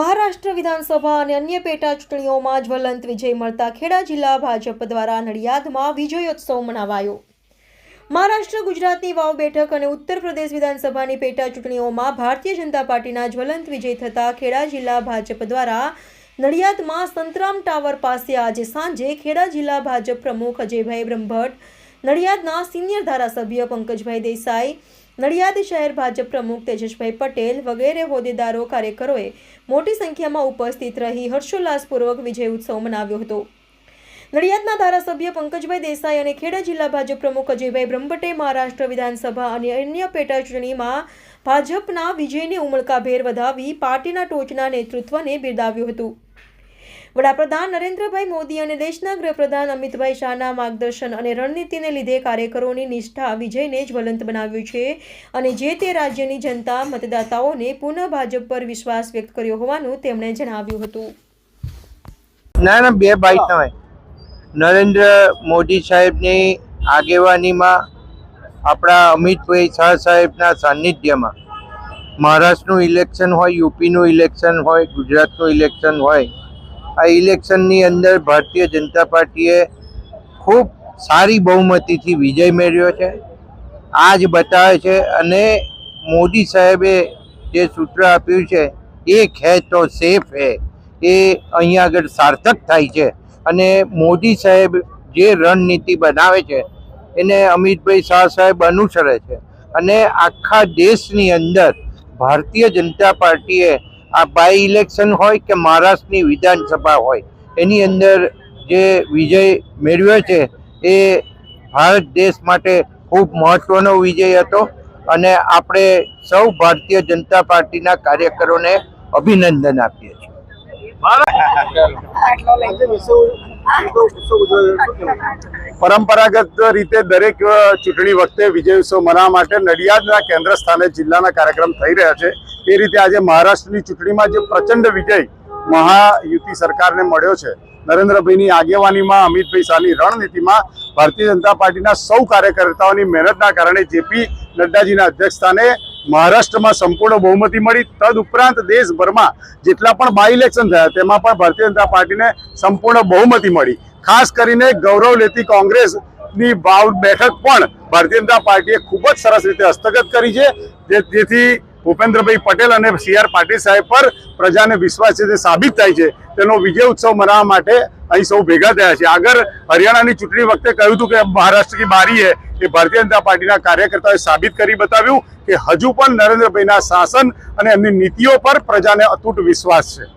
મહારાષ્ટ્ર વિધાનસભા અને અન્ય પેટા ચૂંટણીઓમાં જ્વલંત વિજય મળતા ખેડા જિલ્લા ભાજપ દ્વારા નડિયાદમાં વિજયોત્સવ મનાવાયો. મહારાષ્ટ્ર ગુજરાતની વાવ બેઠક અને ઉત્તર પ્રદેશ વિધાનસભાની પેટા ચૂંટણીઓમાં ભારતીય જનતા પાર્ટીના જ્વલંત વિજય થતા ખેડા જિલ્લા ભાજપ દ્વારા નડિયાદમાં સંતરામ ટાવર પાસે આજે સાંજે ખેડા જિલ્લા ભાજપ પ્રમુખ અજયભાઈ બ્રહ્મભટ્ટ, નડિયાદના સિનિયર ધારાસભ્ય પંકજભાઈ દેસાઈ નડિયાદ શહેર ભાજપ પ્રમુખ તેજસભાઈ પટેલ વગેરે હોદ્દેદારો કાર્યકરોએ મોટી સંખ્યામાં ઉપસ્થિત રહી હર્ષોલ્લાસપૂર્વક વિજય ઉત્સવ મનાવ્યો હતો. નડિયાદના ધારાસભ્ય પંકજભાઈ દેસાઈ અને ખેડા જિલ્લા ભાજપ પ્રમુખ અજયભાઈ બ્રહ્મભટ્ટે મહારાષ્ટ્ર વિધાનસભા અને અન્ય પેટા ચૂંટણીમાં ભાજપના વિજયને ઉમળકાભેર વધાવી પાર્ટીના ટોચના નેતૃત્વને બિરદાવ્યું હતું. વડાપ્રધાન નરેન્દ્રભાઈ મોદી અને દેશના ગૃહપ્રધાન અમિતભાઈ શાહના માર્ગદર્શન અને રણનીતિને લીધે કાર્યકરોની નિષ્ઠા વિજયને જ્વલંત બનાવ્યું છે અને જે તે રાજ્યની જનતા મતદાતાઓને પુનઃ ભાજપ પર વિશ્વાસ વ્યક્ત કર્યો હોવાનું તેમણે જણાવ્યું હતું. ના ના, બે બાઈટ ના નરેન્દ્ર મોદી સાહેબની આગેવાનીમાં આપણા અમિતભાઈ શાહ સાહેબના સાનિધ્યમાં મહારાષ્ટ્રનું ઇલેક્શન હોય, યુપીનું ઇલેક્શન હોય, ગુજરાતનું ઇલેક્શન હોય આ ઇલેક્શનની અંદર ભારતીય જનતા પાર્ટીએ ખૂબ સારી બહુમતીથી વિજય મેળવ્યો છે. આ જ બતાવે છે અને મોદી સાહેબે જે સૂત્ર આપ્યું છે, એક હે તો સેફ હે એ અહીંયા આગળ સાર્થક થાય છે. અને મોદી સાહેબ જે રણનીતિ બનાવે છે, એને અમિતભાઈ શાહ સાહેબ અનુસરે છે. અને આખા દેશની અંદર ભારતીય જનતા પાર્ટીએ આ બાય ઇલેક્શન હોય કે મહારાષ્ટ્રની વિધાનસભા હોય એની અંદર જે વિજય મેળવ્યો છે એ ભારત દેશ માટે ખૂબ મહત્વનો વિજય હતો અને આપણે સૌ ભારતીય જનતા પાર્ટીના કાર્યકરોને અભિનંદન આપીએ છીએ. પરંપરાગત રીતે દરેક ચૂંટણી વખતે વિજય ઉત્સવ મનાવવા માટે નડિયાદના કેન્દ્ર સ્થાને જિલ્લાના કાર્યક્રમ થઈ રહ્યા છે. એ રીતે આજે મહારાષ્ટ્રની ચૂંટણીમાં જે પ્રચંડ વિજય મહાયુતિ સરકારને મળ્યો છે. નરેન્દ્રભાઈની આગેવાનીમાં અમિતભાઈ શાહની રણનીતિમાં ભારતીય જનતા પાર્ટીના સૌ કાર્યકર્તાઓની મહેનતના કારણે જેપી નડ્ડાજીના અધ્યક્ષસ્થાને મહારાષ્ટ્રમાં સંપૂર્ણ બહુમતી મળી. તદ ઉપરાંત દેશભરમાં જેટલા પણ બાય ઇલેક્શન થયા, તેમાં પણ ભારતીય જનતા પાર્ટીને સંપૂર્ણ બહુમતી મળી. ખાસ કરીને ગૌરવ લેતી કોંગ્રેસની ભાવ બેઠક પણ ભારતીય જનતા પાર્ટીએ ખૂબ જ સરસ રીતે હસ્તગત કરી છે. જેથી ભૂપેન્દ્રભાઈ પટેલ અને સી આર પાટીલ સાહેબ પર પ્રજાને વિશ્વાસ છે તે સાબિત થાય છે. તેનો વિજય ઉત્સવ મનાવવા માટે અહીં સૌ ભેગા થયા છે. આગળ હરિયાણાની ચૂંટણી વખતે કહ્યું હતું કે મહારાષ્ટ્ર કી બારી એ ભારતીય જનતા પાર્ટીના કાર્યકર્તાઓએ સાબિત કરી બતાવ્યું કે હજુ પણ નરેન્દ્રભાઈના શાસન અને એમની નીતિઓ પર પ્રજાને અતૂટ વિશ્વાસ છે.